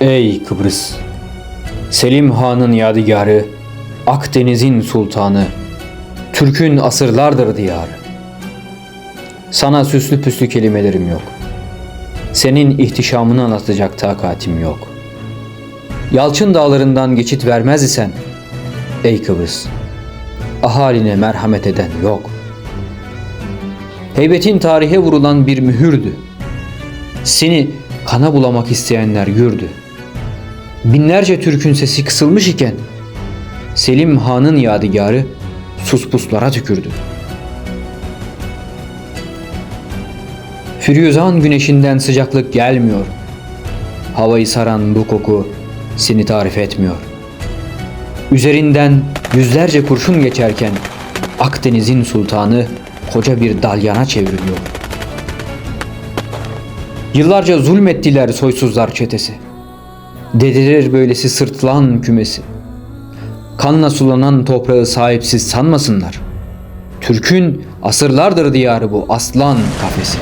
Ey Kıbrıs! Selim Han'ın yadigarı, Akdeniz'in sultanı, Türk'ün asırlardır diyarı. Sana süslü püslü kelimelerim yok. Senin ihtişamını anlatacak takatim yok. Yalçın dağlarından geçit vermez isen, ey Kıbrıs, ahaline merhamet eden yok. Heybetin tarihe vurulan bir mühürdü. Seni kana bulamak isteyenler gürdü. Binlerce Türk'ün sesi kısılmış iken Selim Han'ın yadigarı suspuslara tükürdü. Firuzan güneşinden sıcaklık gelmiyor. Havayı saran bu koku seni tarif etmiyor. Üzerinden yüzlerce kurşun geçerken Akdeniz'in sultanı koca bir dalyana çevriliyor. Yıllarca zulmettiler soysuzlar çetesi. Dedirir böylesi sırtlan kümesi. Kanla sulanan toprağı sahipsiz sanmasınlar. Türk'ün asırlardır diyarı bu aslan kafesi.